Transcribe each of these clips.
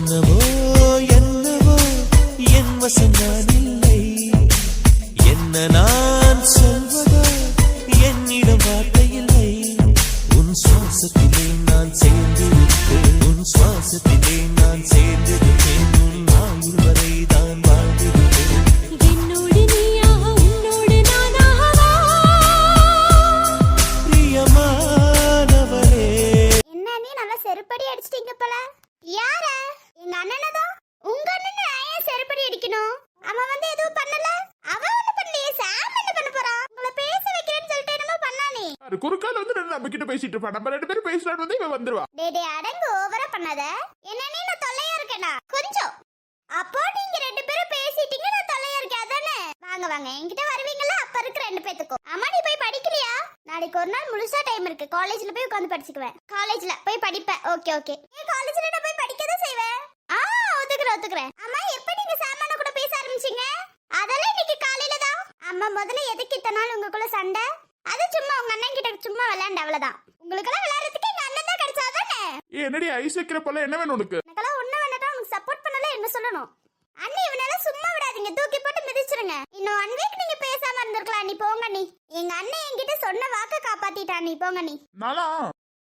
என்னவோ என்னவோ என் வசம் நான் இல்லை. என்ன நான் சொல்வதோ என்னிடம் வார்த்தை இல்லை. உன் சுவாசத்திலே நான் சேர்ந்திருப்பேன். உன் சுவாசத்திலே நான் சேர்ந்திருப்பேன். உன் ஆயுள் வரை தான் வாழ்ந்திருப்பேன். செருப்படி அடிச்சிட்டீங்க போல. யார? எங்க அண்ணனதோ உங்க அண்ணன் ஏன் செருப்படி அடிக்கணும்? அவன் வந்து எதுவும் பண்ணல? அவன் ஒண்ணு பண்ணலையே சாம் என்ன பண்ண போறான் உங்களை பேச வைக்கிறேன்னு சொல்லிட்டு என்னமோ பண்ணானே. அது குறுக்கால வந்து நம்ம கிட்ட பேசிட்டு இருப்பா. நம்ம ரெண்டு பேரும் பேசலான்னு வந்து இவன் வந்துருவா. டே டே அடங்கு ஓவரா பண்ணாத. என்ன நீ நான் தொல்லையா இருக்கேனா? கொஞ்சம். அப்போ நீங்க ரெண்டு பேரும் பேசிட்டீங்க நான் தொல்லையா இருக்கேன் அதானே? வாங்க வாங்க என்கிட்ட வருவீங்கல்ல அப்ப இருக்கு ரெண்டு பேத்துக்கும். அம்மா நீ போய் படிக்கலையா நாளைக்கு ஒரு நாள் முழுசா டைம் இருக்கு. காலேஜ்ல போய் உட்காந்து படிச்சுக்குவேன். காலேஜ்ல போய் படிப்பேன். ஓகே ஓகே ஏன் காலேஜ்ல நான் போய் ஒத்துக்கிறேன் ஒத்துக்கிறேன். அம்மா எப்ப நீங்க சாமான கூட பேச ஆரம்பிச்சீங்க? அதெல்லாம் இன்னைக்கு காலையில தான். அம்மா முதல்ல எதுக்கு இத்தனை நாள் உங்களுக்குள்ள சண்டை? அது சும்மா உங்க அண்ணன் கிட்ட சும்மா விளையாண்ட அவ்வளவுதான். உங்களுக்கெல்லாம் விளையாடுறதுக்கு எங்க அண்ணன் தான் கிடைச்சாதானே ஏ என்னடி ஐஸ் வைக்கிற போல என்ன வேணும் உனக்கு? எனக்கெல்லாம் ஒண்ணு வேண்டாம் உனக்கு சப்போர்ட் பண்ணல என்ன சொல்லணும்? அண்ணி இவனால சும்மா விடாதீங்க. தூக்கி போட்டு மிதிச்சிருங்க. இன்னும் ஒன் வீக் நீங்க பேசாம இருந்திருக்கலாம். நீ போங்க நீ எங்க அண்ணன் என்கிட்ட சொன்ன வாக்க காப்பாத்திட்டா நீ போங்க நீ நானா?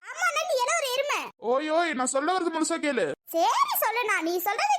ஆமா அண்ணா நீ எல்லாம் ஒரு எருமை? ஓய் ஓய் நான் சொல்ல வரது முழுசா கேளு. சரி சொல்லுண்ணா நீ சொல்றது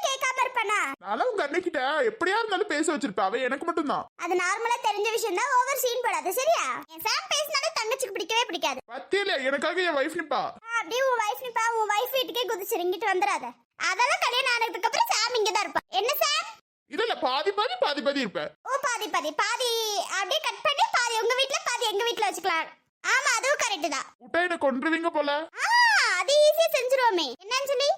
நானும் உங்க அன்னைக்கிட்ட எப்படியா இருந்தாலும் பேச வச்சிருப்பேன். அவ எனக்கு மட்டும்தான். அது நார்மலா தெரிஞ்ச விஷயம் தான். ஓவர் சீன் போடாது சரியா? என் சாம் பேசினாலே தங்கச்சிக்கு பிடிக்கவே பிடிக்காது. பத்தியில எனக்காக என் வைஃப் நிப்பா? அப்படியே உன் வைஃப் நிப்பா? உன் வைஃப் வீட்டுக்கே குதிச்சிரு இங்கிட்டு வந்துடாத. அதெல்லாம் கல்யாணம் ஆனதுக்கு அப்புறம் சாம் இங்க தான் இருப்பா. என்ன சாம் இல்ல இல்ல பாதி பாதி பாதி பாதி இருப்பேன் ஓ பாதி பாதி. பாதி அப்படியே கட் பண்ணி பாதி உங்க வீட்ல பாதி எங்க வீட்ல வச்சுக்கலாம். ஆமா அதுவும் கரெக்ட் தான். விட்டா என்ன கொன்றுவீங்க போல? அது ஈஸியா செஞ்சுருவோமே. என்னன்னு சொல்லி?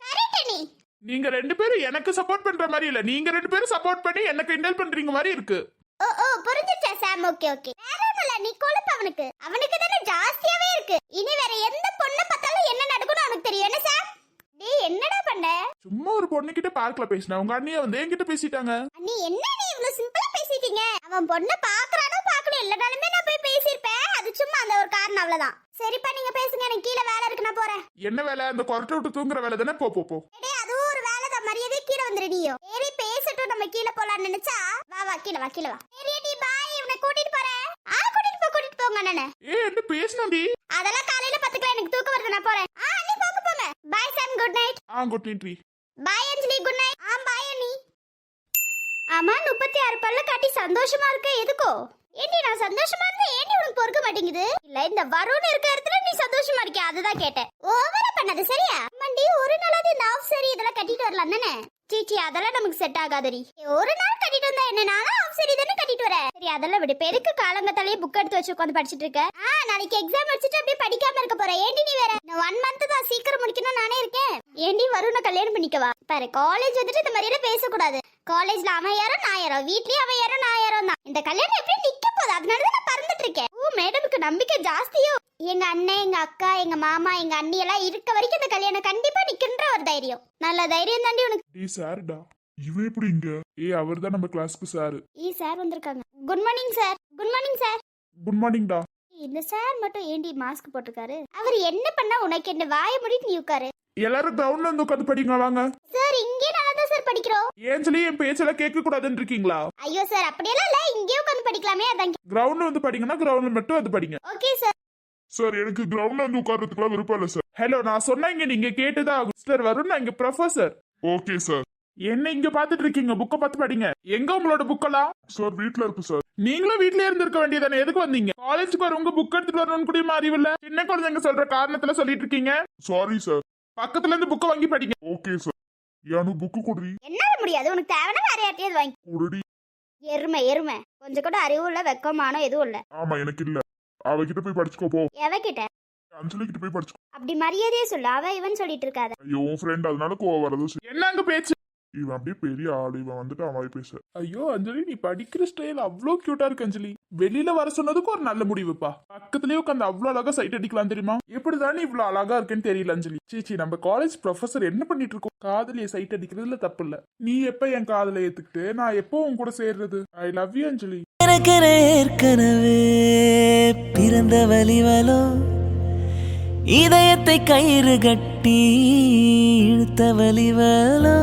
கரெக்ட் நீ. நீங்க ரெண்டு பேரும் எனக்கு சப்போர்ட் பண்ற மாதிரி இல்ல. நீங்க ரெண்டு பேரும் சப்போர்ட் பண்ணி எனக்கு இண்டல் பண்றீங்க மாதிரி இருக்கு. ஓ ஓ புரிஞ்சுச்சா சாம் ஓகே ஓகே வேற ஒண்ணும் இல்ல. நீ கொழுப்பு அவனுக்கு. அவனுக்கு தானே ஜாஸ்தியாவே இருக்கு. இனி வேற எந்த பொண்ணை பார்த்தாலும் என்ன நடக்கும்னு அவனுக்கு தெரியும். என்ன சாம் டேய் என்னடா பண்ண? சும்மா ஒரு பொண்ணுகிட்ட பார்க்கல பேசினேன் உங்க அண்ணிய வந்து என்கிட்ட பேசிட்டாங்க. நீ என்ன நீ இவ்வளவு சிம்பிளா பேசிட்டீங்க? அவன் பொண்ணை பாக்குறானோ பாக்கல இல்லனாலுமே நான் போய் பேசியிருப்பேன். அது சும்மா அந்த ஒரு காரணம் அவ்வளவுதான். சரிப்பா நீங்க பேசுங்க. எனக்கு கீழே வேலை இருக்கு. நான் போறேன். என்ன வேலை? அந்த கொரட்டை விட்டு தூங்குற வேலை தானே? போ போ போ. டேய் அதுவும் ஒரு வேலை தான். மரியாதை கீழே வந்துடுடியோ சரி பேசட்டும் நம்ம கீழே போலாம்னு நினைச்சா? வா வா கீழே வா கீழே வா. சரி டி பாய். இவனை கூட்டிட்டு போறேன் ஆ கூட்டிட்டு போ கூட்டிட்டு போங்க அண்ணனே. ஏ என்ன பேசணும்டி அதெல்லாம் காலையில பத்துக்கலாம் எனக்கு தூக்கம் வருது. நான் போறேன். ஆ அண்ணி போங்க போங்க. பாய் சாம் குட் நைட் ஆ good night bye Anjali. Good night ஆ பாய் அண்ணி. ஆமா முப்பத்தி ஆறு பல்ல காட்டி சந்தோஷமா இருக்க? எதுக்கோ? ஏண்டி நான் சந்தோஷமா இருந்தா ஏண்டி உனக்கு மாட்டேங்குது. இல்ல இந்த வருண் இருக்க இடத்துல நீ சந்தோஷமா இருக்கியா? அதுதான் கேட்டேன். ஓவரா பண்ணது சரியா? மண்டி ஒரு நாளாவது இந்த ஆஃப் சரி இதெல்லாம் கட்டிட்டு வரலாம் தானே? சீச்சி அதெல்லாம் நமக்கு செட் ஆகாதடி. ஒரு நாள் கட்டிட்டு வந்தா என்ன? நானும் ஆஃப் சரி தானே கட்டிட்டு வரேன். சரி அதெல்லாம் விடு. பெருக்கு காலங்கத்தாலேயே புக் எடுத்து வச்சு உட்காந்து படிச்சிட்டு இருக்க. ஆ நாளைக்கு எக்ஸாம் வச்சுட்டு அப்படியே படிக்காம இருக்க போறேன். ஏண்டி நீ வேற? ஒன் மந்த் தான் சீக்கிரம் முடிக்கணும் நானே இருக்கேன். ஏண்டி வருண கல்யாணம் பண்ணிக்கவா பாரு காலேஜ் வந்துட்டு இந்த மாதிரியெல்லாம் பேசக்கூடாது. காலேஜ்ல அவன் யாரோ நான் யாரோ. வீட்லயும் அவன் யாரோ நான் யாரோ தான் இந்த கல்யாணம் எப்படி நிக்க போகுது. அதனால தான் நான் பறந்துட்டு இருக்கேன் ஓ மேடமுக்கு நம்பிக்கை ஜாஸ்தியோ? எங்க அண்ணன் எங்க அக்கா எங்க மாமா எங்க அண்ணி எல்லாம் இருக்க வரைக்கும் இந்த கல்யாணம் கண்டிப்பா நிக்கின்ற ஒரு தைரியம். நல்ல தைரியம் தாண்டி உனக்கு. டீ சார்டா இவன் எப்படி இங்க? ஏ அவர் தான் நம்ம கிளாஸ்க்கு சார். ஈ சார் வந்திருக்காங்க. Good morning sir. Good morning sir. Good மார்னிங்டா இந்த சார் மட்டும் ஏண்டி மாஸ்க் போட்டிருக்காரு? அவர் என்ன பண்ணா உனக்கு என்ன வாய முடிட்டு நீ உட்காரு? எல்லாரும் கிரவுண்ட்ல வந்து உட்காந்து படிங்க வாங்க. சார் இங்கே தான் சார் படிக்கிறோம். ஏன் சொல்லி என் பேச்செல்லாம் கேட்க கூடாதுன்னு இருக்கீங்களா ஐயோ சார் அப்படியெல்லாம் இல்ல. இங்கே உட்காந்து படிக்கலாமே அதான் கிரவுண்ட்ல வந்து படிங்கன்னா கிரவுண்ட்ல மட்டும் வந்து படிங்க. Okay sir. சார் எனக்கு கிரவுண்ட்ல வந்து உட்கார்றதுக்குலாம் விருப்பம் இல்ல சார். ஹலோ நான் சொன்னேங்க நீங்க கேட்டுதான் ஆகும் சார் வரும் நான் இங்க ப்ரொஃபசர் ஓகே சார். என்ன இங்க பாத்துட்டு இருக்கீங்க புக்க பார்த்து படிங்க. எங்க உங்களோட புக்கெல்லாம் சார் வீட்ல இருக்கு சார். நீங்களும் வீட்லயே இருந்திருக்க வேண்டியதானே? எதுக்கு வந்தீங்க? காலேஜுக்கு வர உங்க புக் எடுத்துட்டு வரணும்னு கூட அறிவு இல்ல. சின்ன குழந்தைங்க சொல்ற காரணத்துல சொல்லிட்டு இருக்கீங்க சாரி சார் பக்கத்துல இருந்து புக்க வாங்கி படிங்க. Okay sir. எனக்கு புக்கு குடுறி. என்னால முடியாது. உனக்கு தேவைன்னா வேற யார்ட்டையாவது வாங்கி குடுடி. எருமை எருமை. கொஞ்சம் கூட அறிவும் இல்ல வெக்கமானோ எதுவும் இல்ல. ஆமா எனக்கு இல்ல. அவகிட்ட போய் படிச்சுக்கோ போ. எவகிட்ட? அஞ்சலி கிட்ட போய் படிச்சுக்கோ. அப்படி மரியாதையே சொல்லு. அவ இவன் சொல்லிட்டு இருக்காத. ஐயோ உன் ஃப்ரெண்ட் அதனால கோவம் வரதும் சரி. என்ன அங்க பேச்சு? இவன் அப்படியே பெரிய ஆளு இவன் வந்துட்டு அவன் பேச ஐயோ அஞ்சலி நீ படிக்கிற ஸ்டைல் அவ்வளோ கியூட்டா இருக்கு அஞ்சலி. வெளியில வர சொன்னதுக்கு ஒரு நல்ல முடிவுப்பா. பக்கத்துலயே உட்காந்து அவ்வளோ அழகா சைட் அடிக்கலாம் தெரியுமா? எப்படிதான் நீ இவ்வளவு அழகா இருக்குன்னு தெரியல அஞ்சலி. சீச்சி நம்ம காலேஜ் ப்ரொஃபசர் என்ன பண்ணிட்டு இருக்கோம்? காதலிய சைட் அடிக்கிறதுல தப்பு இல்ல. நீ எப்ப என் காதலை ஏத்துக்கிட்டு நான் எப்போ உன் கூட சேர்றது? I love you Anjali. ஏற்கனவே பிறந்த வலிவலோ இதயத்தை கயிறு கட்டி இழுத்த வலிவலோ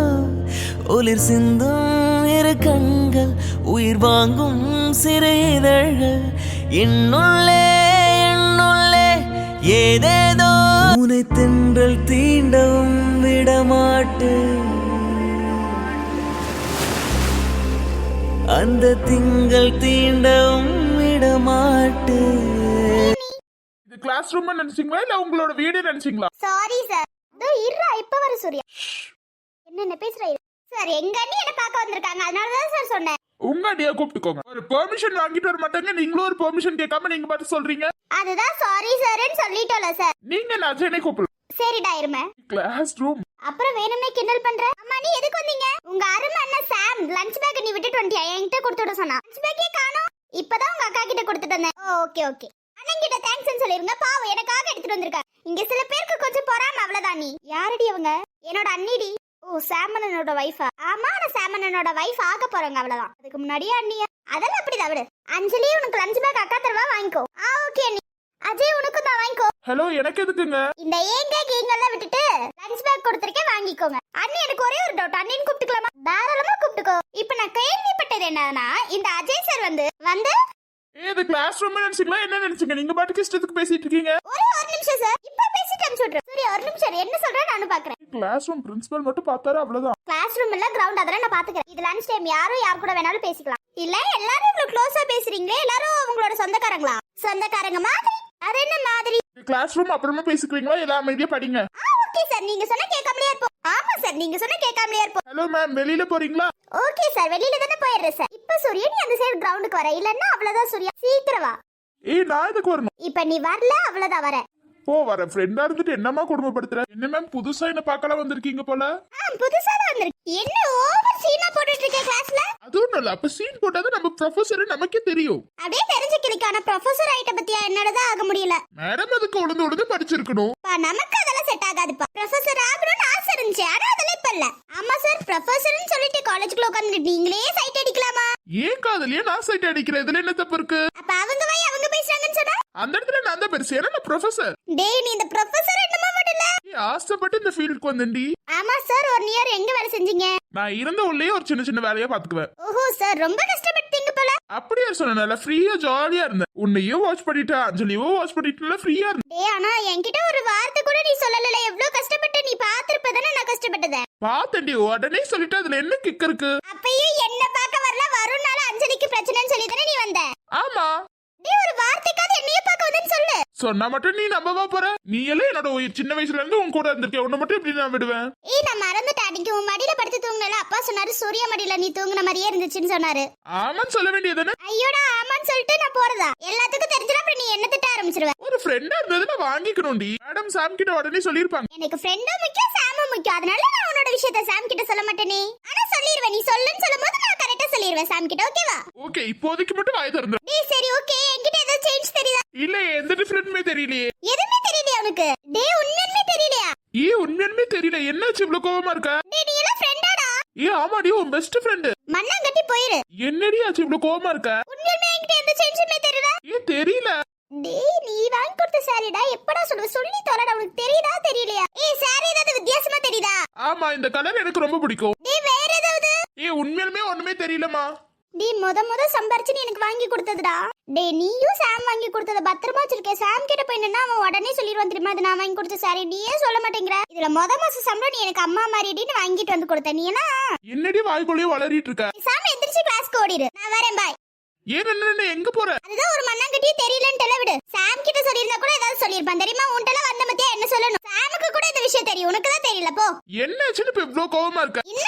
ஒளிர் சிந்தும் இரு கண்கள் உயிர் வாங்கும் சிறு இதழ்கள் என்னுள்ளே என்னுள்ளே ஏதேதோ உனை தென்றல் தீண்டவும் விடமாட்டு. அந்த திங்கள் தீண்டவும் விடமாட்டு. இது கிளாஸ் ரூம் நினைச்சீங்களா? இல்ல உங்களோட வீடு நினைச்சீங்களா? சாரி சார் இதோ இருடா இப்ப வர சூர்யா. என்னென்ன பேசுற? சார் எங்க அண்ணி என்ன பார்க்க வந்திருக்காங்க? அதனால தான் சார் சொன்னேன். உங்க அடியா கூப்பிட்டுக்கோங்க. ஒரு பெர்மிஷன் வாங்கிட்டு வர மாட்டாங்க. நீங்களும் ஒரு பெர்மிஷன் கேட்காம நீங்க பாட்டு சொல்றீங்க. அதுதான் சாரி சார்னு சொல்லிட்டோம்ல சார். நீங்க நஜனை கூப்பிடலாம் சரிடா இருமை. கிளாஸ் ரூம் அப்புறம் வேணும்னே கிண்டல் பண்ற? அம்மா நீ எதுக்கு வந்தீங்க? உங்க அருமை அண்ணன் சாம் லஞ்ச் பேக் நீ விட்டுட்டு வந்துட்டியா? என்கிட்ட கொடுத்து விட சொன்னா லஞ்ச் பேக்கே காணோம். இப்பதான் உங்க அக்கா கிட்ட கொடுத்துட்டு வந்தேன். ஓகே ஓகே அண்ணன் கிட்ட தேங்க்ஸ் சொல்லிருங்க. பாவம் எனக்காக எடுத்துட்டு வந்திருக்காங்க. இங்க சில பேருக்கு கொஞ்சம் பொறாம அவ்வளவுதான் நீ. யாரடி அவங்க? என்னோட அண்ணிடி. ஓ சாமனனோட வைஃபா ஆமா நான் சாமனனோட வைஃப் ஆக போறேங்க அவ்வளவுதான். அதுக்கு முன்னாடியே அண்ணியா அதெல்லாம் அப்படிதான் விடு? அஞ்சலி உனக்கு லஞ்ச் பேக் அக்கா தருவா வாங்கிக்கோ. ஆ ஓகே அண்ணி. அஜய் உனக்கு தான் வாங்கிக்கோ. ஹலோ எனக்கு எதுக்குங்க? இந்த ஏங்க கீங்கெல்லாம் விட்டுட்டு லஞ்ச் பேக் கொடுத்துருக்கேன் வாங்கிக்கோங்க. அண்ணி எனக்கு ஒரே ஒரு டவுட் அண்ணின்னு கூப்பிட்டுக்கலாமா? தாராளமா கூப்பிட்டுக்கோ. இப்போ நான் கேள்விப்பட்டது என்னன்னா இந்த அஜய் சார் வந்து வந்து ஏ இது கிளாஸ் ரூம் நினைச்சீங்களா? என்ன நினைச்சீங்க? நீங்க பாட்டுக்கு இஷ்டத்துக்கு பேசிட்டு இருக்கீங்க. ஒரே ஒரு நிமிஷம் சார் இப்போ பேசிட்டு அனுப்பிச்சு விட்றேன் சரி ஒரு நிமிஷம் இரு. என்ன சொல்றேன் நானும் பாக்குறேன். கிளாஸ் ரூம் பிரின்சிபல் மட்டும் பார்த்தாரு அவ்வளவுதான். கிளாஸ் ரூம் இல்ல கிரவுண்ட் அதெல்லாம் நான் பாத்துக்கிறேன் இது லஞ்ச் டைம் யாரும் யார் கூட வேணாலும் பேசிக்கலாம். இல்ல எல்லாரும் இவ்வளவு க்ளோஸா பேசுறீங்களே? எல்லாரும் உங்களோட சொந்தக்காரங்களா? சொந்தக்காரங்க மாதிரி? அது என்ன மாதிரி? கிளாஸ் ரூம் அப்புறமா அமைதியா படிங்க. ஆ ஓகே சார் நீங்க சொன்னா கேட்காமலே இருப்போம். ஆமா சார் நீங்க சொன்னா கேட்காமலே இருப்போம். ஹலோ மேம் வெளியில போறீங்களா? ஓகே சார் வெளியில தானே போயிடுறேன் சார் இப்ப சூர்யா நீ அந்த சைடு கிரவுண்டுக்கு வர. இல்லன்னா அவ்வளவுதான் சூர்யா. சீக்கிரம் வா. ஏய் நான் எதுக்கு வரணும்? இப்ப நீ வரல அவ்வளவுதான் வர. போ வர ஃப்ரெண்டா இருந்துட்டு என்னமா குடும்பப்படுத்துற என்ன மேம் புதுசா என்ன பார்க்கலாம் வந்திருக்கீங்க போல? புதுசா தான் வந்திருக்கு. என்ன ஓவர் சீனா போட்டுட்டு இருக்க கிளாஸ்ல அதுவும் இல்ல அப்ப சீன் போட்டாதான் நம்ம ப்ரொஃபசர் நமக்கே தெரியும். அப்படியே தெரிஞ்சுக்கிறதுக்கான ப்ரொஃபசர் ஆயிட்ட பத்தியா என்னோடதான் ஆக முடியல. மேடம் அதுக்கு உழுந்து உழுந்து படிச்சிருக்கணும். நமக்கு அதெல்லாம் செட் ஆகாதுப்பா. ப்ரொஃபசர் ஆகணும்னு ஆசை இருந்துச்சு ஆனா அதெல்லாம் இப்ப இல்ல. ஆமா சார் ப்ரொஃபசர்னு சொல்லிட்டு காலேஜுக்குள்ள உட்காந்து நீங்களே சைட் ஏன் காதலியா நான் சைட் அடிக்கிறேன். இதுல என்ன தப்பு இருக்கு? அப்ப அவங்க வாய் அவங்க பேசுறாங்கன்னு சொன்னா? அந்த இடத்துல நான் தான் பெருசு. ஏன்னா நான் ப்ரொஃபசர் டேய் நீ இந்த ப்ரொஃபசர் என்னமோ மட்டும் ஏய் ஆசைப்பட்டு இந்த ஃபீல்டுக்கு வந்தேன்டி. ஆமா சார் ஒன் இயர் எங்க வேலை செஞ்சீங்க? நான் இருந்த உள்ளே ஒரு சின்ன சின்ன வேலையா பாத்துக்குவேன் ஓஹோ சார் ரொம்ப கஷ்டப்பட்டீங்க போல. அப்படியே சொன்னல ஃப்ரீயா ஜாலியா இருந்தேன். உன்னையும் வாட்ச் பண்ணிட்டேன் அஞ்சலியும் வாட்ச் பண்ணிட்டு ஃப்ரீயா இருந்தேன். டேய் ஆனா என்கிட்ட ஒரு வார்த்தை கூட நீ சொல்லல எவ்வளவு கஷ்டப்பட்டு நீ பாத்திருப்பதானே நான் கஷ்டப்பட்டத? பார்த்தேன்டி உடனே சொல்லிட்டு அதுல என்ன கிக் இருக்கு? அப்பயும் என்ன பார்க்க வரல வரும்னால அஞ்சலிக்கு பிரச்சனைன்னு சொல்லி தானே நீ வந்த? ஆமா. டேய் ஒரு வார்த்தைக்காவது என்னைய பார்க்க வந்தேன்னு சொல்லு. சொன்னா மட்டும் நீ நம்பவா போற? நீ எல்லாம் என்னோட உயிர். சின்ன வயசுல இருந்து உன் கூட இருந்திருக்கேன் உன்னை மட்டும் எப்படி நான் விடுவேன்? ஏய் நான் மறந்துட்டேன். அன்னைக்கு உன் மடியில படுத்து தூங்குனல அப்பா சொன்னாரு சூர்யா மடியில நீ தூங்குன மாதிரியே இருந்துச்சுன்னு சொன்னாரு. ஆமான்னு சொல்ல வேண்டியதுதானே? ஐயோடா ஆமான்னு சொல்லிட்டு நான் போறதா? எல்லாத்துக்கும் தெரிஞ்சிடும் அப்புறம் நீ என்ன திட்ட ஆரம்பிச்சிருவ? ஒரு ஃப்ரெண்டா இருந்தது நான் வாங்கிக்கணும்டி. மேடம் சாம் கிட்ட உடனே சொல்லிருப்பாங்க எனக்கு ஃப்ரெண்டும் முக்கியம் சாமும் முக்கியம். அதனால நான் உன்னோட விஷயத்த சாம் கிட்ட சொல்ல மாட்டேனே. ஆனா சொல்லிடுவேன் நீ சொல்லுன்னு சொல்லும்போது சொல்லிடுவேன் சாம் கிட்ட ஓகேவா ஓகே இப்போதைக்கு மட்டும் வாய் திறந்து டேய் சரி ஓகே என்கிட்ட ஏதோ சேஞ்ச் தெரியுதா? இல்ல எந்த டிஃபரெண்ட்மே தெரியலையே. எதுவுமே தெரியலையா உனக்கு? டேய் உண்மையுமே தெரியலையா? ஏ உண்மையுமே தெரியல. என்னாச்சு இவ்வளவு கோவமா இருக்க? டேய் நீ எல்லாம் ஃப்ரெண்டாடா ஏ ஆமாடி உன் பெஸ்ட் ஃப்ரெண்டு மண்ணாங்கட்டி போயிரு. என்னடி ஆச்சு இவ்வளவு கோவமா இருக்க? உண்மையுமே என்கிட்ட எந்த சேஞ்சுமே தெரியல. ஏன் தெரியல. டேய் நீ வாங்கி கொடுத்த சாரிடா எப்படா சொல்லுவ? சொல்லி தொலைடா உனக்கு தெரியுதா தெரியலையா? ஏய் சாரி ஏதாவது வித்தியாசமா தெரியுதா? ஆமா இந்த கலர் எனக்கு ரொம்ப பிடிக்கும். டேய் ஏ உண்மையாலுமே ஒண்ணுமே தெரியலமா டேய் முத முத சம்பாரிச்சு நீ எனக்கு வாங்கி கொடுத்ததுடா. டேய் நீயும் சாம் வாங்கி கொடுத்தத பத்திரமா வச்சிருக்க. சாம் கிட்ட போய் நின்னா அவன் உடனே சொல்லிடுவான் தெரியுமா? அது நான் வாங்கி கொடுத்த சாரி நீயே சொல்ல மாட்டேங்கிற? இதுல முத மாசம் சம்பளம் நீ எனக்கு அம்மா மாதிரிடின்னு வாங்கிட்டு வந்து கொடுத்த. நீ என்ன? என்னடி வாய்க்குள்ளேயே வளரிட்டு இருக்க? சாம் எந்திரிச்சு கிளாஸ்க்கு ஓடிடு நான் வரேன் பாய் ஏன் என்ன எங்க போற? அதுதான் ஒரு மண்ணாங்கட்டியே தெரியலன்னு தெல விடு. சாம் கிட்ட சொல்லியிருந்தா கூட ஏதாவது சொல்லியிருப்பான். தெரியுமா? உன்கிட்ட வந்த மத்தியா என்ன சொல்லணும்? சாமுக்கு கூட இந்த விஷயம் தெரியும். உனக்கு தான் தெரியல போ. என்னாச்சுன்னு இப்ப இவ்வளவு கோவமா இருக்க? என்ன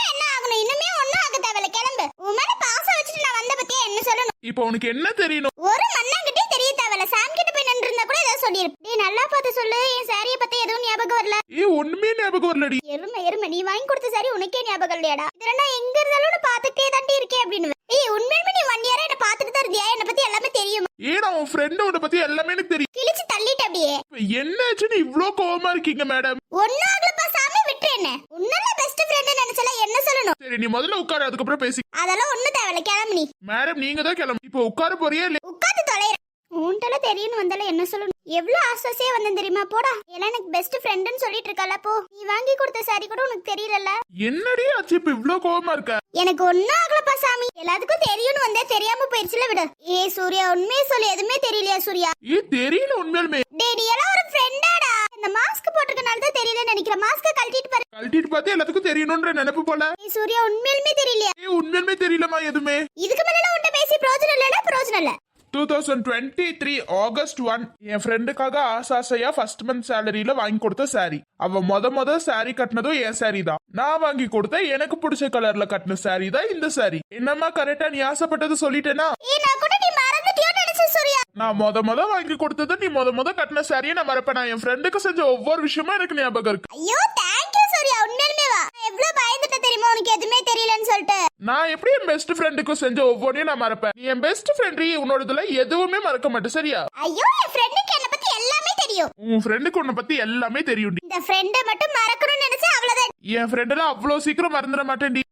இன்னுமே ஒண்ணும் ஆக தேவையில்ல கிளம்பு உன் மேல பாசம் வச்சுட்டு நான் வந்த பத்தியா என்ன சொல்லணும் இப்ப உனக்கு என்ன தெரியணும்? ஒரு மண்ணாங்கிட்டே தெரிய தேவையில்ல. சாம் கிட்ட போய் நின்று இருந்தா கூட ஏதாவது சொல்லிருப்ப. டேய் நல்லா பார்த்து சொல்லு. என் சாரிய பத்தி எதுவும் ஞாபகம் வரல. ஏ ஒண்ணுமே ஞாபகம் வரலடி. எருமை எருமை. நீ வாங்கி கொடுத்த சாரி உனக்கே ஞாபகம் இல்லையாடா? இதுல நான் எங்க இருந்தாலும் பாத்துட்டே தாண்டி இருக்கேன் அப்படின்னு ஏய் உண்மையுமே நீ இயரா என்ன பாத்துட்டு தான் இருந்தியா? என்ன பத்தி எல்லாமே தெரியும்? ஏன் உன் ஃப்ரெண்ட் உன்னை பத்தி எல்லாமே எனக்கு தெரியும். கிழிச்சு தள்ளிட்டு அப்படியே. என்னாச்சுன்னு இவ்ளோ கோவமா இருக்கீங்க மேடம் ஒன்னும் ஆகலப்பா சாமி. விட்டு என்ன உன்னல பெஸ்ட் ஃப்ரெண்ட் நினைச்சல என்ன சொல்லணும்? சரி நீ முதல்ல உட்காரு அதுக்கப்புறம் பேசி. அதெல்லாம் ஒண்ணும் தேவையில்ல கிளம்பு நீ. மேடம் நீங்க தான் கிளம்பு. இப்போ உட்கார போறியா இல்ல உட்காந்து தொலைற. உன்கிட்ட தெரியும்னு வந்தால என்ன சொல்லணும்? எவ்வளவு ஆசாசியா வந்தேன் தெரியுமா? போடா. எல்லாம் எனக்கு பெஸ்ட் ஃப்ரெண்டுன்னு சொல்லிட்டு இருக்கல போ. நீ வாங்கி கொடுத்த சாரி கூட உனக்கு தெரியலல்ல? என்னடி ஆச்சு? இப்ப இவ்ளோ கோவமா இருக்க? எனக்கு ஒன்னும் ஆகலப்பா சாமி. எல்லாத்துக்கும் தெரியும்னு வந்தே தெரியாம போயிருச்சுல விடு. ஏ சூர்யா உண்மையை சொல்லி. எதுவுமே தெரியலையா சூர்யா? ஏ தெரியல உண்மையாலுமே. நீ எல்லாம் ஒரு ஃப்ரெண்டாடா இந்த மாஸ்க் போட்டிருக்கனால தான் தெரியலன்னு நினைக்கிறேன். மாஸ்க கழட்டிட்டு பாரு. கழட்டிட்டு பார்த்து எல்லாத்துக்கும் தெரியணும்ன்ற நினைப்பு போல. ஏய் சூர்யா உண்மையிலுமே தெரியலையா. ஏ உண்மையாலுமே தெரியலமா எதுவுமே. இதுக்கு மேல உன்கிட்ட பேசி பிரயோஜனம் இல்லடா பிரயோஜனம் இல்ல. Two thousand twenty three August one என் ஃப்ரெண்டுக்காக ஆசாசையா ஃபர்ஸ்ட் மந்த் சேலரியில வாங்கி கொடுத்த saree. அவ மொத மொத saree கட்டினதும் என் saree தான். நான் வாங்கி கொடுத்த எனக்கு பிடிச்ச கலர்ல கட்டின saree தான் இந்த saree. என்னம்மா கரெக்டா நீ ஆசைப்பட்டது சொல்லிட்டேனா ஏய் நான் கூட நீ மறந்துட்டியோன்னு நினைச்சேன் சூர்யா நான் மொத மொத வாங்கி கொடுத்தது நீ மொத மொத கட்டின சாரியை நான் மறப்பேன். நான் என் ஃப்ரெண்டுக்கு செஞ்ச ஒவ்வொரு விஷயமும் எனக்கு ஞாபகம் இருக்கு. ஐயோ தேங்க்யூ சூர்யா. உண்மையிலுமே வா. நான் எவ்வளவு பயந்துட்ட தெரியுமா? உனக்கு எதுவுமே தெரியலன்னு சொல்லிட்டு. நான் எப்படி என் பெஸ்ட் ஃப்ரெண்டுக்கும் செஞ்ச ஒவ்வொன்றையும் நான் மறப்பேன். நீ என் பெஸ்ட் ஃப்ரெண்ட் உன்னோடதுல எதுவுமே மறக்க மாட்டேன் சரியா? ஐயோ என் ஃப்ரெண்டுக்கு என்ன பத்தி எல்லாமே தெரியும். உன் ஃப்ரெண்டுக்கு உன்னை பத்தி எல்லாமே தெரியும்டி இந்த ஃப்ரெண்டை மட்டும் மறக்கணும்னு நினைச்சா அவ்வளவுதான். என் ஃப்ரெண்டெல்லாம் அவ்வளோ சீக்கிரம் மறந்துட மாட்டேன்டி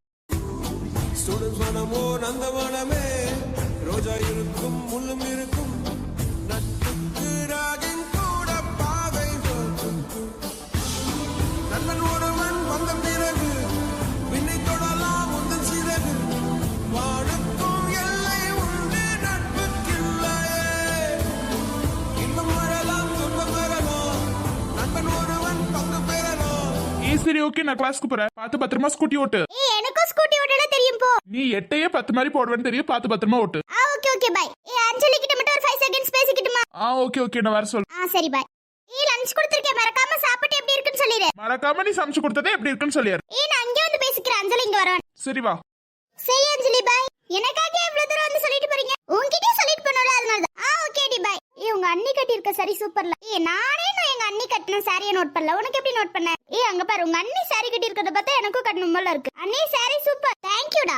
சுடும் மனமோ நந்தவனமே ரோஜா இருக்கும் முள்ளும் இருக்கும். நான் கிளாஸ்க்கு போறேன். பார்த்து பத்திரமா ஸ்கூட்டி ஓட்டு. ஏய் எனக்கும் ஸ்கூட்டி ஓட்டல தெரியும் போ. நீ எட்டையே பத்து மாதிரி போடுவேன்னு தெரியும். பார்த்து பத்திரமா ஓட்டு. ஆ ஓகே ஓகே பை ஏய் அஞ்சலி கிட்ட மட்டும் ஒரு 5 செகண்ட்ஸ் பேசிக்கிட்டுமா? ஆ ஓகே ஓகே நான் வர சொல். ஆ சரி பை ஏய் லஞ்ச் கொடுத்திருக்கேன். மறக்காம சாப்பிட்டு எப்படி இருக்குன்னு சொல்லிடு மறக்காம நீ சமைச்சு கொடுத்ததே எப்படி இருக்குன்னு சொல்லியாரு ஏய் நான் அங்கே வந்து பேசிக்கிறேன். அஞ்சலி இங்க வரேன் சரி வா. சரி அஞ்சலி பாய் எனக்காக எவ்வளவு தூரம் வந்து சொல்லிட்டு போறீங்க? உன்கிட்டயே சொல்லிட்டு போனோம்ல அதனால தான் ஆ ஓகே டி பாய் ஏய் உங்க அண்ணி கட்டி இருக்க சரி சூப்பர்ல ஏய் நானே நான் எங்க அண்ணி கட்டின சாரியை நோட் பண்ணல. உனக்கு எப்படி நோட் பண்ண? ஏய் அங்க பாரு உங்க அண்ணி சாரி கட்டி இருக்கறத பார்த்தா எனக்கும் கட்டணும் போல இருக்கு. அண்ணி சாரி சூப்பர் தேங்க்யூடா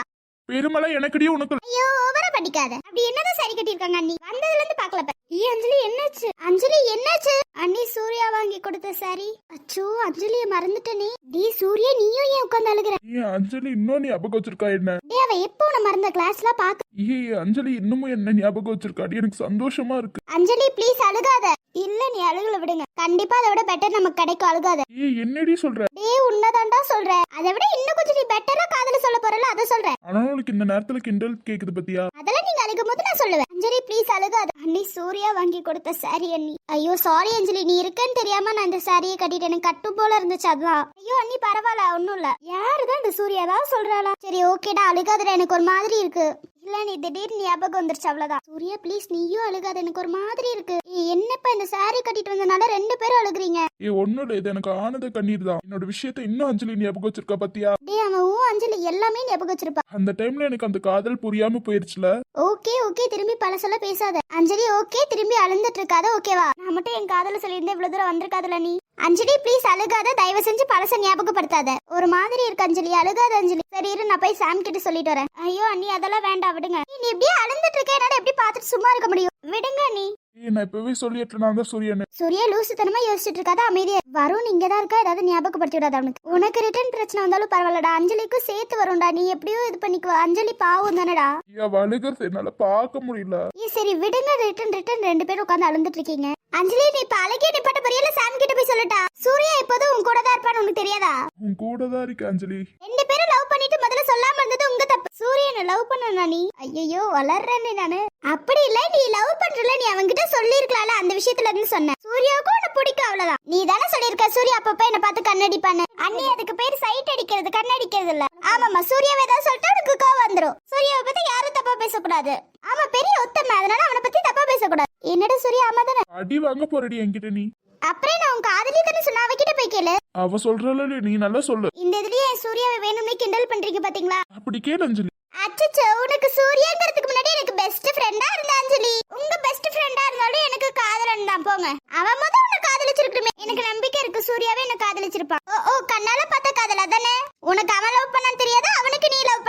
பெருமளை எனக்குடி உனக்கு ஐயோ ஓவரா படிக்காத. அப்படி என்னதான் சரி கட்டியிருக்காங்க அண்ணி? வந்ததுல இருந்து பாக்கல பாரு. ஏய் அஞ்சலி என்னாச்சு? அஞ்சலி என்னாச்சு? அண்ணி சூர்யா வாங்கி கொடுத்த சாரி அச்சோ அஞ்சலிய மறந்துட்டனே டி சூர்யா நீயும் ஏன் உட்கார்ந்து அழுகுற? ஏன் அஞ்சலி இன்னும் ஞாபகம் வச்சிருக்கா என்ன? டேய் அவ எப்போ உன மறந்த கிளாஸ்ல பாக்க ஏய் அஞ்சலி இன்னமும் என்ன ஞாபகம் வச்சிருக்காடி எனக்கு சந்தோஷமா இருக்கு. அஞ்சலி ப்ளீஸ் அழுகாத. இல்ல நீ அழுகல விடுங்க. கண்டிப்பா அதை விட பெட்டர் நமக்கு கிடைக்கும் அழுகாத. ஏய் என்னடி சொல்ற? டேய் உன்னதான்டா சொல்றேன் அதை விட இன்னும் கொஞ்சம் நீ பெட்டரா காதல சொல்ல போறல அதை சொல்றேன் ஆனா உனக்கு இந்த நேரத்துல கிண்டல் கேக்குது பத்தியா? அதெல்லாம் நீங்க அழுகும் போது நான் சொல்லுவேன். அஞ்சலி ப்ளீஸ் அழுகாத அண்ணி சூர்யா வாங்கி கொடுத்த சாரி அண்ணி. ஐயோ சாரி அஞ்சலி நீ இருக்கன்னு தெரியாம நான் இந்த சாரியை கட்டிட்டு எனக்கு கட்டும் போல இருந்துச்சு அதான் ஐயோ அண்ணி பரவாயில்ல ஒண்ணும் இல்ல. யாருதான் இந்த சூர்யா தான் சொல்றாளா? சரி ஓகேடா அழுகாதடா எனக்கு ஒரு மாதிரி இருக்கு. இல்ல நீ திடீர்னு ஞாபகம் வந்துருச்சு அவ்வளவுதான். சூர்யா ப்ளீஸ் நீயும் அழுகாத எனக்கு ஒரு மாதிரி இருக்கு. ஏய், என்னப்பா இந்த சாரி கட்டிட்டு வந்தனால ரெண்டு பேரும் அழுகுறீங்க? ஏ ஒண்ணும் இல்ல இது எனக்கு ஆனந்த கண்ணீர் தான் என்னோட விஷயத்த இன்னும் அஞ்சலி ஞாபகம் வச்சிருக்கா பத்தியா? அவன் அஞ்சலி எல்லாமே ஞாபகம் வச்சிருப்பா. அந்த டைம்ல எனக்கு அந்த காதல் புரியாம போயிருச்சுல. ஓகே ஓகே திரும்பி பழசெல்ல பேசாத. அஞ்சலி ஓகே திரும்பி அழுந்துட்டு இருக்காத ஓகேவா? நான் மட்டும் என் காதல சொல்லியிருந்தேன் இவ்வளவு தூரம் வந்திருக்காதுல நீ. அஞ்சலி ப்ளீஸ் அழுகாத தயவு செஞ்சு பழச ஞாபகப்படுத்தாத. ஒரு மாதிரி இருக்கு அஞ்சலி. அழுகாத அஞ்சலி. சரி இரு நான் போய் சாம் கிட்ட சொல்லிட்டு வரேன். ஐயோ அண்ணி அதெல்லாம் வேண்டாம் விடுங்க. நீ இப்படியே அழுந்துட்டு இருக்க என்னால எப்படி பார்த்துட்டு சும்மா இருக்க முடியும்? விடுங்க நீ நான் இப்பவே சொல்லிட்டு நான் தான் சூரியன். சூர்யா லூசுத்தனமா யோசிச்சுட்டு இருக்காத அமைதியா வருண் இங்க தான் இருக்கா? ஏதாவது ஞாபகப்படுத்தி விடாத அவனுக்கு. உனக்கு ரிட்டர்ன் பிரச்சனை வந்தாலும் பரவாயில்லடா. அஞ்சலிக்கும் சேர்த்து வரும்டா. நீ எப்படியோ இது பண்ணிக்குவ. அஞ்சலி பாவம் தானடா. ஏன் வழுகிறது என்னால பார்க்க முடியல. சரி விடுங்க. ரிட்டன் ரிட்டன் ரெண்டு பேரும் உட்கார்ந்து அழுந்துட்டு இருக்கீங்க. அஞ்சலி நீ இப்ப அழகிய நிப்பட்ட பொரியல சாம் கிட்ட போய் சொல்லட்டா சூர்யா இப்போதும் உன் கூட தான் இருப்பான்னு உனக்கு தெரியாதா? உன் கூட தான் இருக்கு அஞ்சலி. ரெண்டு பேரும் லவ் பண்ணிட்டு முதல்ல சொல்லாம இருந்தது உங்க தப்பு. சூரியனை லவ் பண்ணனா நீ? ஐயோ வளர்றேன்னு நானு. அப்படி இல்ல நீ லவ் பண்றல நீ அவன்கிட்ட சொல்லிருக்கலாம்ல அந்த விஷயத்துல இருந்து சொன்ன. சூர்யாவுக்கும் உன்னை பிடிக்கும் அவ்வளவுதான். நீ தானே சொல்லிருக்க சூர்யா அப்பப்ப என்ன பார்த்து கண்ணடிப்பான்னு. அண்ணி அதுக்கு பேர் சைட் அடிக்கிறது கண்ணடிக்கிறது இல்ல. ஆமாமா சூர்யாவை ஏதாவது சொல்லிட்டு உனக்கு கோவம் வந்துரும் சூர்யாவை பத்தி யாரும் தப்பா பேசக்கூடாது. ஆமா பெரிய உத்தம அதனால அவனை பத்தி தப்பா பேசக்கூடாது. என்னடா சூர்யா ஆமா தானே? அடி வாங்க போறடி என்கிட்ட நீ. அப்புறம் நான் உன் காதலி தானே சொன்ன? அவகிட்ட போய் கேளு. அவ சொல்றல நீ நல்லா சொல்லு. இந்த இதுலயே சூர்யாவை வேணும்னே கிண்டல் பண்றீங்க பாத்தீங்களா? அப்படி கேளு அஞ்சலி. அச்சச்சோ உனக்கு சூர்யாங்கிறதுக்கு முன்னாடி எனக்கு பெஸ்ட் ஃப்ரெண்டா இருந்த அஞ்சலி. உங்க பெஸ்ட் ஃப்ரெண்டா இருந்தாலும் எனக்கு காதலன் தான். போங்க. அவன் முத உன்னை காதலிச்சிருக்கணுமே எனக்கு நம்பிக்கை இருக்கு. சூர்யாவே என்ன காதலிச்சிருப்பான். ஓ ஓ கண்ணால பார்த்த காதல் அதானே? உனக்கு அவன் லவ் பண்ணான்னு தெரியாதா? அவனுக்கு நீ லவ்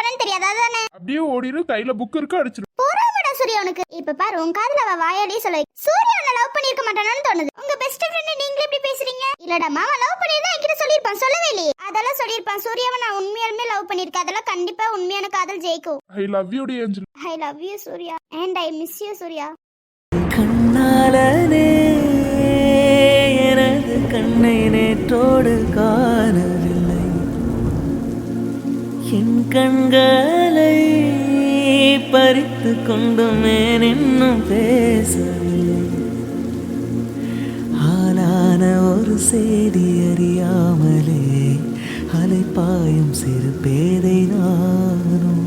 அப்படியே ஓடிரு கையில புக் இருக்கு அடிச்சிரு. போறாமடா சூர்யா உனக்கு. இப்ப பாரு உன் காதல அவ வாயாலே சொல்ல. சூர்யா உன்னை லவ் பண்ணிருக்க மாட்டானான்னு தோணுது. உங்க பெஸ்ட் ஃப்ரெண்ட் நீங்களே இப்படி பேசுறீங்க? இல்லடா மாமா லவ் பண்ணிருந்தா என்கிட்ட சொல்லிருப்பான் சொல்லவே இல்லையே. அதெல்லாம் சொல்லிருப்பான் சூர்யாவை நான் உண்மையாலுமே லவ் பண்ணிருக்கேன் அதெல்லாம் கண்டிப்பா உண்மையான காதல் ஜெயிக்கும். I love you D Anjali I love you Surya. And I miss you Surya. கண் காலனே எனது கண்ணை நேற்றோடு காணவில்லை. என் கண்களை பறித்து கொண்டுமேன் இன்னும் பேச ஆனான ஒரு செய்தி அறியாமலே அலைப்பாயும் சிறு பேதை நானும்.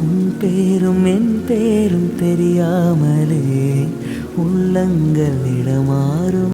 உன் பேரும் என் பேரும் தெரியாமலே உள்ளங்கள் இடமாறும்.